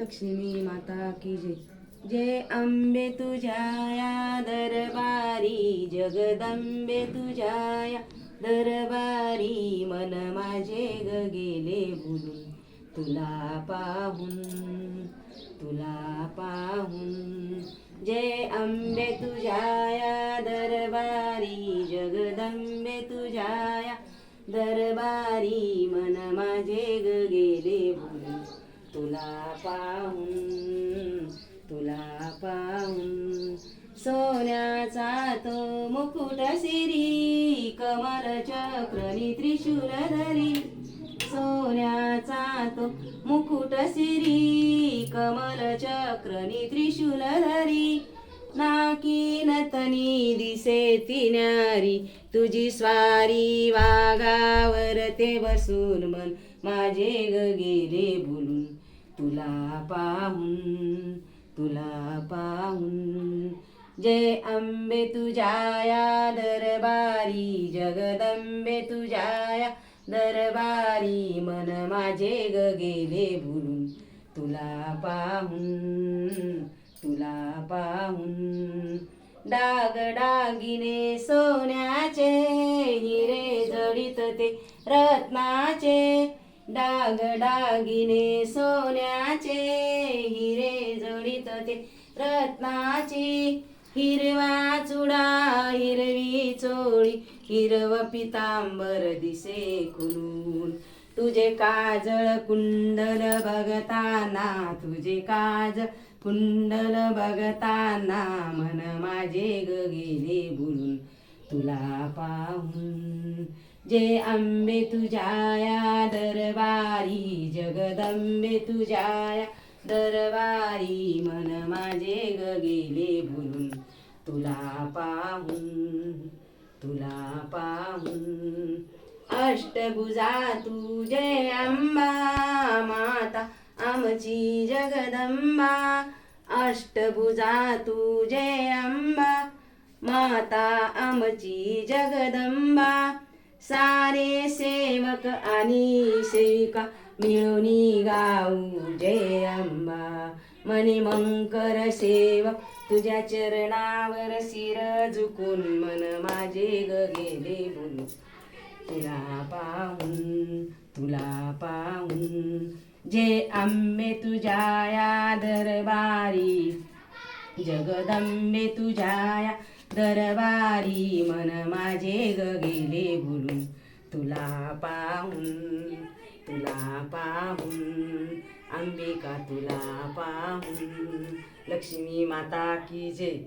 लक्ष्मी माता की जय. जय अंबे तुझ्या दरबारी जगदंबे तुझ्या दरबारी मन माझे ग गेले बोलून. तुला पाहून तुला पाहून. जय अंबे तुझ्या दरबारी जगदंबे तुझ्या दरबारी मन माझे ग गेले बोलून. तुला पाहून तुला पाहून सोन्याचा तो मुकुट सिरी कमल चक्रनी त्रिशूल धरी. सोन्याचा तो मुकुट सिरी कमल चक्रनी त्रिशूल धरी. नाकी नतनी दिसे ती न्यारी तुझी स्वारी वाघावर ते बसून मन माझे ग गेले बोलून. तुला पाहून तुला पाहून. जय अंबे तुझ्या दरबारी जगदंबे तुझ्या दरबारी. मन माझे ग गेले भुलून तुला पाहून तुला पाहून. डाग डागिने सोन्याचे हिरे जडित ते रत्नाचे. डाग डागिने सोन्याचे हिरे जडित ते रत्नाची हिरवा चुडा हिरवी चोळी हिरव पितांबर दिसे खुलून. तुझे काजळ कुंडल बघताना तुझे काजळ कुंडल बघताना मन माझे ग गेले बोलून. तुला पाहून जे आंबे तुझ्या दरबारी जगदंबे तुझ्या दरबारी मन माझे ग गेले बोलून तुला पाहून तुला पाहून अष्टभुजा तू जय अंबा माता आमची जगदंबा अष्टभुजा तू जय अंबा माता आमची जगदंबा सारे सेवक आणि सेविका मिळून गाऊ जय अंबा. मणिमंकर सेवक तुझ्या चरणावर शिर झुकून मन माझे ग गेले बोलू तुला पाहून तुला पाहून जे आंबे तुझ्या दरबारी जगदंबे तुझ्या दरबारी मन माझे ग गेले बोलून. तुला पाहून तुला पाहून अंबिका तुला पाहून लक्ष्मी माता की जय.